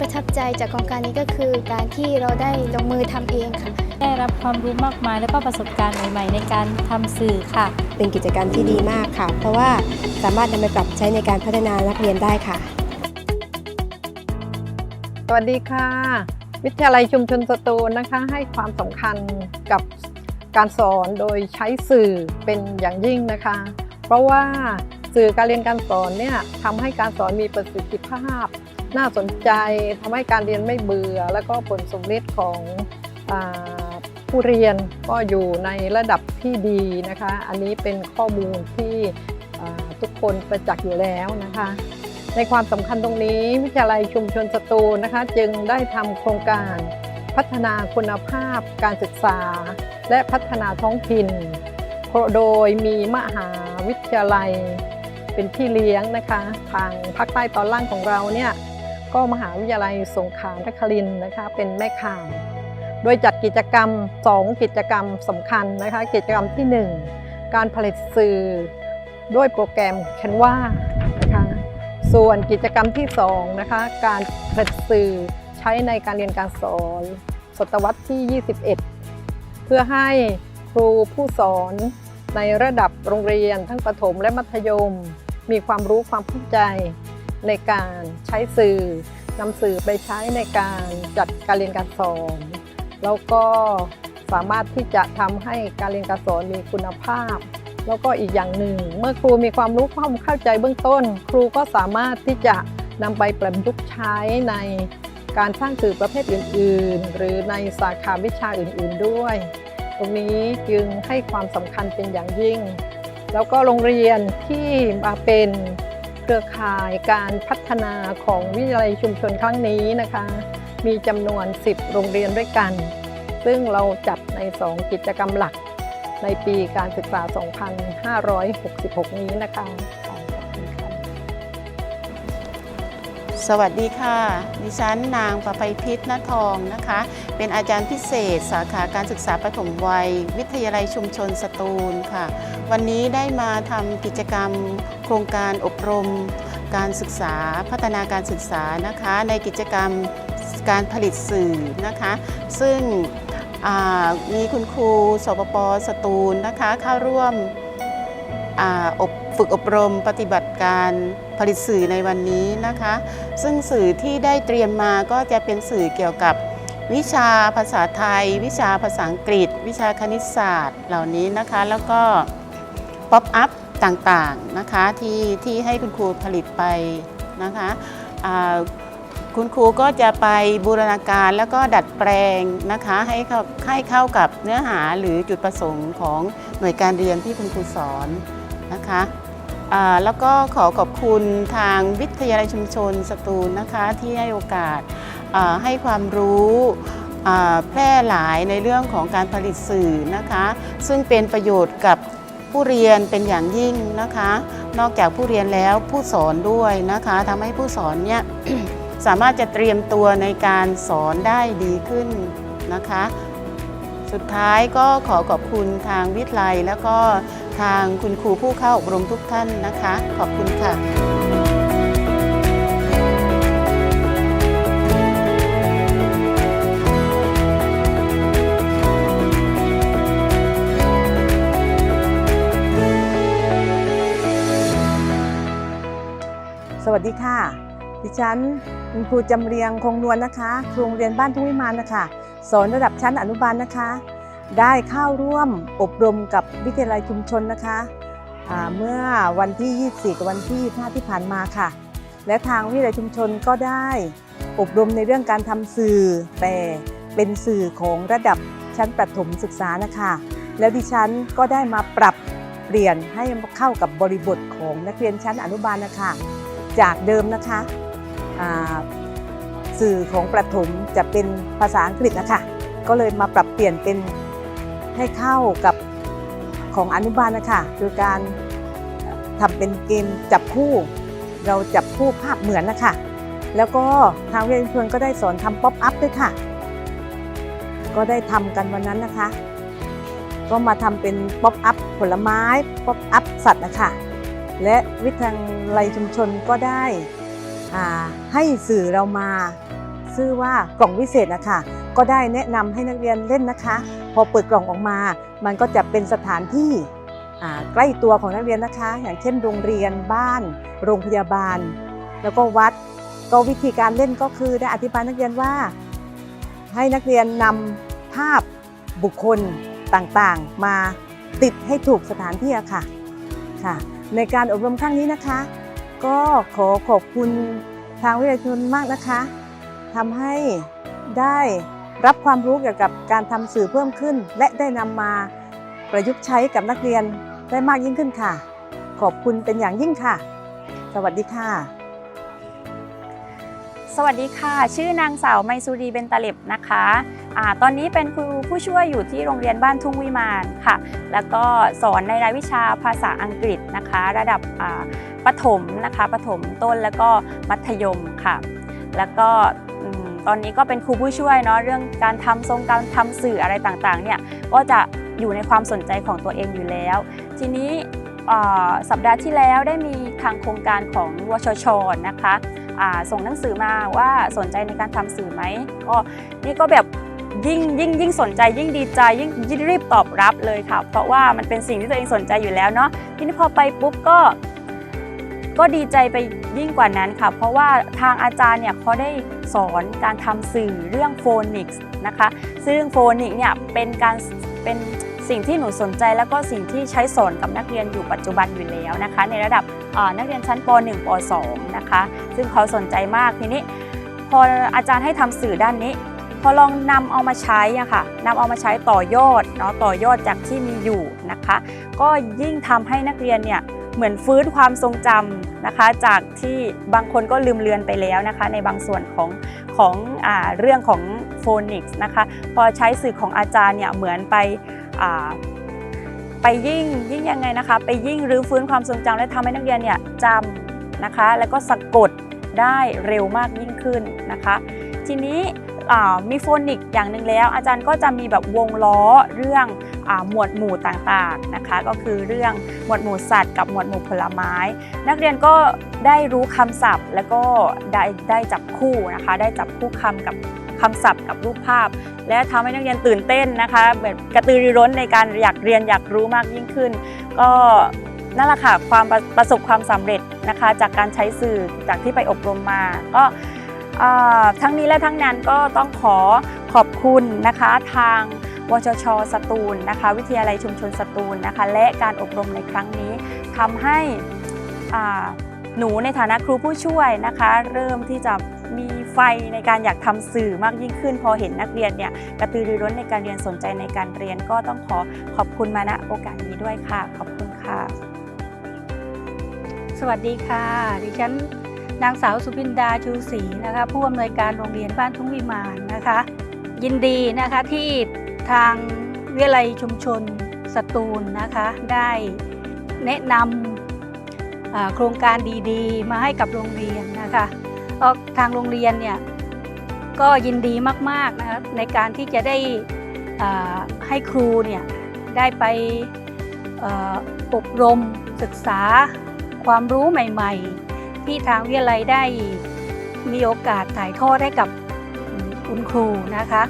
ประทับใจจากโครงการนี้ก็คือ การที่เราได้ลงมือทำเองค่ะ ได้รับความรู้มากมายแล้วก็ประสบการณ์ใหม่ๆ ในการทำสื่อค่ะ เป็นกิจกรรมที่ดีมากค่ะ เพราะว่าสามารถนำไปปรับใช้ในการพัฒนานักเรียนได้ค่ะ สวัสดีค่ะ วิทยาลัยชุมชนสตูลนะคะ ให้ความสำคัญกับการสอนโดยใช้สื่อเป็นอย่างยิ่งนะคะ เพราะว่าสื่อการเรียนการสอนเนี่ยทำให้การสอนมีประสิทธิภาพ น่าสนใจทำให้การเรียนไม่เบื่อ แล้วก็ผลสมฤทธิ์ของอผู้เรียนก็อยู่ในระดับที่ดีนะคะ อันนี้เป็นข้อมูลที่ทุกคนประจักษ์อยู่แล้วนะคะ ในความสำคัญตรงนี้วิทยาลัยชุมชนสตูนะคะ จึงได้ทำโครงการพัฒนาคุณภาพการศึกษา และพัฒนาท้องถิ่นโดยมีมหาวิทยาลัยเป็นที่เลี้ยงนะคะ ทางภาคใต้ตอนล่างของเราเนี่ย ก็มหาวิทยาลัยสงขลานครินนะคะเป็นแม่ข่ายโดยจัดกิจกรรม 2 กิจกรรมสำคัญนะคะกิจกรรมทีหนึ่1 การผลิตสื่อด้วยโปรแกรม Canva นะคะส่วนกิจกรรมที่2นะคะการผลิตสื่อใช้ในการเรียนการสอนศตวรรษที่ 21 เพื่อให้ครูผู้สอนในระดับโรงเรียนทั้งประถมและมัธยม มีความรู้ความเข้าใจ ในการใช้สื่อนำสื่อไปใช้ในการจัดการเรียนการสอน แล้วก็สามารถที่จะทำให้การเรียนการสอนมีคุณภาพ แล้วก็อีกอย่างหนึ่ง เมื่อครูมีความรู้ความเข้าใจเบื้องต้น ครูก็สามารถที่จะนำไปประยุกต์ใช้ในการสร้างสื่อประเภทอื่น ๆ หรือในสาขาวิชาอื่น ๆด้วย ตรงนี้จึงให้ความสำคัญเป็นอย่างยิ่ง แล้วก็โรงเรียนที่มาเป็น เครือข่ายการพัฒนาของวิทยาลัยชุมชนครั้งนี้นะคะ มีจำนวน 10 โรงเรียนด้วยกัน ซึ่งเราจัดใน 2 กิจกรรมหลักในปีการศึกษา 2566 นี้นะคะสวัสดีค่ะ ดิฉันนางประภัยพิษณทองนะคะ เป็นอาจารย์พิเศษ สาขาการศึกษาปฐมวัย วิทยาลัยชุมชนสตูลค่ะ วันนี้ได้มาทำกิจกรรม โครงการอบรมการศึกษาพัฒนาการศึกษานะคะในกิจกรรมการผลิตสื่อนะคะ ซึ่งมีคุณครูสปปสตูลนะคะเข้าร่วมอบฝึกอบรมปฏิบัติการผลิตสื่อในวันนี้นะคะ ซึ่งสื่อที่ได้เตรียมมาก็จะเป็นสื่อเกี่ยวกับวิชาภาษาไทย วิชาภาษาอังกฤษ วิชาคณิตศาสตร์เหล่านี้นะคะ แล้วก็ป๊อปอัพ ต่างๆนะคะที่ที่ให้คุณครูผลิตไปนะคะคุณครูก็จะไปบูรณาการแล้วก็ดัดแปลงนะคะให้เข้าให้เข้ากับเนื้อหาหรือจุดประสงค์ของหน่วยการเรียนที่คุณครูสอนนะคะแล้วก็ขอขอบคุณทางวิทยาลัยชุมชนสตูลนะคะที่ให้โอกาสให้ความรู้แพร่หลายในเรื่องของการผลิตสื่อนะคะ ซึ่งเป็นประโยชน์กับ ผู้เรียนเป็นอย่างยิ่งนะคะ นอกจากผู้เรียนแล้วผู้สอนด้วยนะคะทำให้ผู้สอนเนี่ยสามารถจะเตรียมตัวในการสอนได้ดีขึ้นนะคะ สุดท้ายก็ขอขอบคุณทางวิทยาลัย แล้วก็ทางคุณครูผู้เข้าอบรมทุกท่านนะคะ ขอบคุณค่ะ วัสดีค่ะ ดิฉันคุณครูจำเรียงคงนวลนะคะครูโรงเรียนบ้านทุ่งวิมานนะคะ สอนระดับชั้นอนุบาลนะคะ ได้เข้าร่วมอบรมกับวิทยาลัยชุมชนนะคะเมื่อวันที่ 24 กับวันที่ 25 ที่ผ่านมาค่ะ และทางวิทยาลัยชุมชนก็ได้อบรมในเรื่องการทำสื่อ แต่เป็นสื่อของระดับชั้นประถมศึกษานะคะ แล้วดิฉันก็ได้มาปรับเปลี่ยนให้เข้ากับบริบทของนักเรียนชั้นอนุบาลนะคะ จากเดิมนะคะสื่อของประถมจะเป็นภาษาอังกฤษนะคะ ก็เลยมาปรับเปลี่ยนเป็นให้เข้ากับของอนุบาลนะคะโดยการทำเป็นเกมจับคู่ เราจับคู่ภาพเหมือนนะคะ แล้วก็ทางวิทยาลัยชุมชนก็ได้สอนทำป๊อปอัพด้วยค่ะ ก็ได้ทำกันวันนั้นนะคะ ก็มาทำเป็นป๊อปอัพผลไม้ ป๊อปอัพสัตว์นะคะ และวิทยาลัยชุมชนก็ได้ให้สื่อเรามาชื่อว่ากล่องวิเศษนะคะก็ได้แนะนำให้นักเรียนเล่นนะคะ พอเปิดกล่องออกมา มันก็จะเป็นสถานที่ใกล้ตัวของนักเรียนนะคะ อย่างเช่น โรงเรียนบ้าน โรงพยาบาล แล้วก็วัด ก็วิธีการเล่นก็คือได้อธิบายนักเรียนว่า ให้นักเรียนนำภาพบุคคลต่างๆ มาติดให้ถูกสถานที่ะค่ะค่ะ ในการอบรมครั้งนี้นะคะ ก็ขอขอบคุณทางวิทยาชนมากนะคะทำให้ได้รับความรู้เกี่ยวกับการทำสื่อเพิ่มขึ้น และได้นำมาประยุกต์ใช้กับนักเรียนได้มากยิ่งขึ้นค่ะ ขอบคุณเป็นอย่างยิ่งค่ะ สวัสดีค่ะ สวัสดีค่ะ ชื่อนางสาวไมซูรีเบนตาเล็บนะคะ อาตอนนี้เป็นครูผู้ช่วยอยู่ที่โรงเรียนบ้านทุ่งวิมานค่ะ แล้วก็สอนในรายวิชาภาษาอังกฤษนะคะ ระดับประถมนะคะประถมต้นแล้วก็มัธยมค่ะ แล้วก็ตอนนี้ก็เป็นครูผู้ช่วยเนาะเรื่องการทำทรงการทำสื่ออะไรต่างๆเนี่ยก็จะอยู่ในความสนใจของตัวเองอยู่แล้ว ทีนี้สัปดาห์ที่แล้วได้มีทางโครงการของวชชนะคะส่งหนังสือมาว่าสนใจในการทำสื่อไหมก็นี่ก็แบบ ยิ่งยิ่งยิ่งสนใจยิ่งดีใจยิ่งยิ่งรีบตอบรับเลยค่ะ เพราะว่ามันเป็นสิ่งที่ตัวเองสนใจอยู่แล้วเนาะทีนี้พอไปปุ๊บก็ก็ดีใจไปยิ่งกว่านั้นค่ะ เพราะว่าทางอาจารย์เนี่ยเขาได้สอนการทำสื่อเรื่องโฟนิกส์นะคะ ซึ่งโฟนิกส์เนี่ยเป็นการเป็นสิ่งที่หนูสนใจแล้วก็สิ่งที่ใช้สอนกับนักเรียนอยู่ปัจจุบันอยู่แล้วนะคะ ในระดับนักเรียนชั้นป .1 ป .2 นะคะ ซึ่งเขาสนใจมากทีนี้ พออาจารย์ให้ทำสื่อด้านนี้ พอลองนำเอามาใช้อะค่ะนำเอามาใช้ต่อยอดเนาะต่อยอดจากที่มีอยู่นะคะ ก็ยิ่งทำให้นักเรียนเนี่ยเหมือนฟื้นความทรงจำนะคะ จากที่บางคนก็ลืมเลือนไปแล้วนะคะ ในบางส่วนของของอเรื่องของโฟนิกส์นะคะ พอใช้สื่อของอาจารย์เนี่ยเหมือนไปไปยิ่งยิ่งยังไงนะคะ ไปยิ่งรื้อฟื้นความทรงจำและทำให้นักเรียนเนี่ยจำนะคะ แล้วก็สะกดได้เร็วมากยิ่งขึ้นนะคะ ทีนี้ มีโฟนิกอย่างหนึ่งแล้ว อาจารย์ก็จะมีแบบวงล้อเรื่องอหมวดหมู่ต่างๆนะคะ ก็คือเรื่องหมวดหมู่สัตว์กับหมวดหมู่ผลไม้ นักเรียนก็ได้รู้คำศัพท์ แล้วก็ได้ได้จับคู่นะคะ ได้จับคู่คำกับคำศัพท์กับรูปภาพ และทำให้นักเรียนตื่นเต้นนะคะแบบกระตือรือร้นในการอยากเรียนอยากรู้มากยิ่งขึ้น ก็นั่นแหละค่ะความประประสบความสำเร็จนะคะ จากการใช้สื่อจากที่ไปอบรมมา ก็ ทั้งนี้และทั้งนั้นก็ต้องขอขอบคุณนะคะทางวชชสตูลนะคะ วิทยาลัยชุมชนสตูลนะคะ และการอบรมในครั้งนี้ทำให้หนูในฐานะครูผู้ช่วยนะคะ เริ่มที่จะมีไฟในการอยากทำสื่อมากยิ่งขึ้น พอเห็นนักเรียนเนี่ยกระตือรือร้นในการเรียนสนใจในการเรียนก็ต้องขอขอบคุณมาณโอกาสนี้ด้วยค่ะ ขอบคุณค่ะ สวัสดีค่ะ ดิฉัน นางสาวสุพินดาชูศรีนะคะ ผู้อำนวยการโรงเรียนบ้านทุ่งวิมานนะคะ ยินดีนะคะที่ทางวิทยาลัยชุมชนสตูลนะคะ ได้แนะนำโครงการดีๆ มาให้กับโรงเรียนนะคะก็ทางโรงเรียนเนี่ยก็ยินดีมากๆนะคะในการที่จะได้ให้ครูเนี่ยได้ไปอบรมศึกษาความรู้ใหม่ ๆ ที่ทางวิทยาลัยได้มีโอกาสถ่ายทอดให้กับคุณครูนะคะ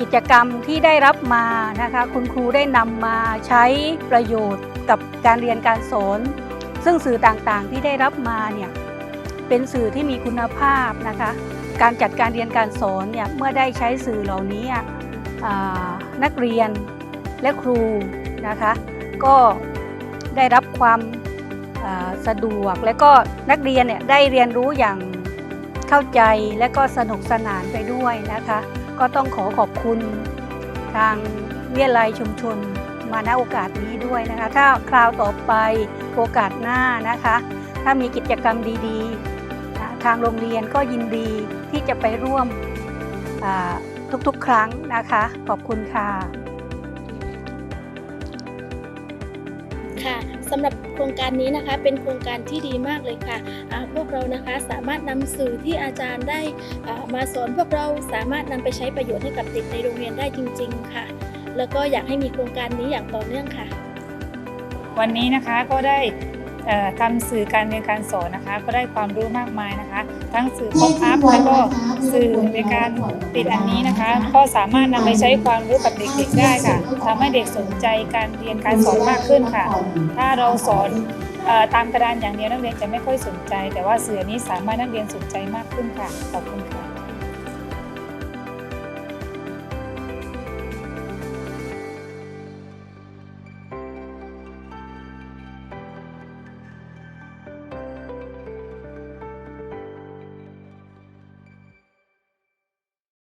กิจกรรมที่ได้รับมานะคะ คุณครูได้นำมาใช้ประโยชน์กับการเรียนการสอน ซึ่งสื่อต่างๆที่ได้รับมาเนี่ยเป็นสื่อที่มีคุณภาพนะคะ การจัดการเรียนการสอนเนี่ยเมื่อได้ใช้สื่อเหล่านี้นักเรียนและครูนะคะ ก็ได้รับความ สะดวกและก็นักเรียนเนี่ยได้เรียนรู้อย่างเข้าใจและก็สนุกสนานไปด้วยนะคะ ก็ต้องขอขอบคุณทางวิทยาลัยชุมชนมาณโอกาสนี้ด้วยนะคะ ถ้าคราวต่อไปโอกาสหน้านะคะ ถ้ามีกิจกรรมดีๆนะทางโรงเรียนก็ยินดีที่จะไปร่วมทุกๆ ครั้งนะคะ ขอบคุณค่ะ ค่ะสำหรับโครงการนี้นะคะเป็นโครงการที่ดีมากเลยค่ะพวกเรานะคะสามารถนำสื่อที่อาจารย์ได้มาสอนพวกเราสามารถนำไปใช้ประโยชน์ให้กับเด็กในโรงเรียนได้จริง ๆ ค่ะ แล้วก็อยากให้มีโครงการนี้อย่างต่อเนื่องค่ะ วันนี้นะคะก็ได้ ทำสื่อการเรียนการสอนนะคะ ก็ได้ความรู้มากมายนะคะ ทั้งสื่อป๊อปอัพแล้วก็สื่อในการติดอันนี้นะคะ ก็สามารถนำไปใช้ความรู้กับเด็กๆได้ค่ะทำให้เด็กสนใจการเรียนการสอนมากขึ้นค่ะ ถ้าเราสอนเอ่อตามกระดานอย่างเดียวนักเรียนจะไม่ค่อยสนใจ แต่ว่าสื่อนี้สามารถนักเรียนสนใจมากขึ้นค่ะขอบคุณค่ะ